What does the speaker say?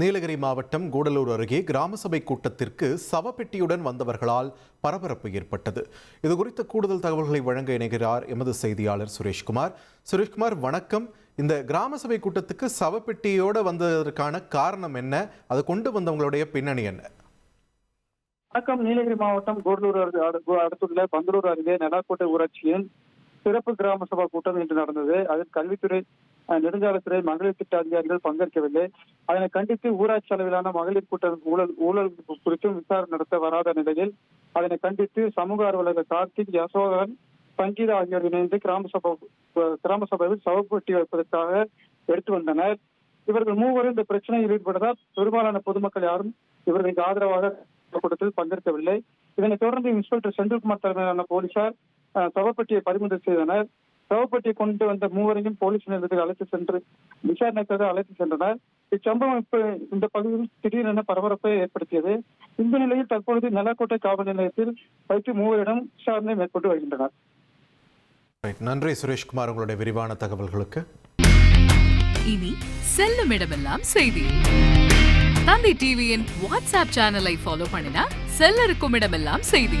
நீலகிரி மாவட்டம் கூடலூர் அருகே கிராம சபை கூட்டத்திற்கு சவப்பெட்டியுடன் வந்தவர்களால் பரபரப்பு ஏற்பட்டது. இது குறித்த கூடுதல் தகவல்களை வழங்க இணைகிறார் எமது செய்தியாளர் சுரேஷ்குமார். சுரேஷ்குமார் வணக்கம். இந்த கிராம சபை கூட்டத்துக்கு சவப்பெட்டியோட வந்ததற்கான காரணம் என்ன? அதை கொண்டு வந்தவங்களுடைய பின்னணி என்ன? வணக்கம். நீலகிரி மாவட்டம் கூடலூர் அடுத்துள்ள பந்தலூர் அருகே நெலாக்கோட்டை ஊராட்சியின் சிறப்பு கிராம சபா கூட்டம் இன்று நடந்தது. அதில் கல்வித்துறை நெடுஞ்சாலைத்துறை மகளிர் திட்ட அதிகாரிகள் பங்கேற்கவில்லை. அதனை கண்டித்து ஊராட்சி அளவிலான மகளிர் கூட்டம் ஊழல் ஊழல் குறித்தும் விசாரணை நடத்த வராத நிலையில் அதனை கண்டித்து சமூக ஆர்வலர்கள் கார்த்திக் யசோதரன் சங்கீதா ஆகியோர் இணைந்து கிராம சபா கிராம சபையில் சவப்பட்டி வைப்பதற்காக எடுத்து வந்தனர். இவர்கள் மூவரும் இந்த பிரச்சனையில் ஈடுபட்டதால் பெரும்பாலான பொதுமக்கள் யாரும் இவர்களுக்கு ஆதரவாக கூட்டத்தில் பங்கேற்கவில்லை. இதனைத் தொடர்ந்து இன்ஸ்பெக்டர் செந்தில்குமார் தலைமையிலான போலீசார் சவப்பெட்டியை பறிமுதல் செய்தனர். சவப்பெட்டியை கொண்டு வந்த மூவரையும் போலீஸ் நிலையத்துக்கு அழைத்து சென்று விசாரணைக்காக அழைத்து சென்றனர். இச்சம்பவம் இப்ப இந்த பகுதியில் திடீரென பரபரப்பை ஏற்படுத்தியது. இந்த நிலையில் தற்பொழுது நெலாக்கோட்டை காவல் நிலையத்தில் வைத்து மூவரிடம் விசாரணை மேற்கொண்டு வருகின்றனர். நன்றி சுரேஷ்குமார் உங்களுடைய விரிவான தகவல்களுக்கு. இனி செல்லும் இடமெல்லாம் செய்தி. தந்தி டிவியின் வாட்ஸ்அப் சேனலை ஃபாலோ பண்ணினா செல்ல இருக்கும் இடமெல்லாம் செய்தி.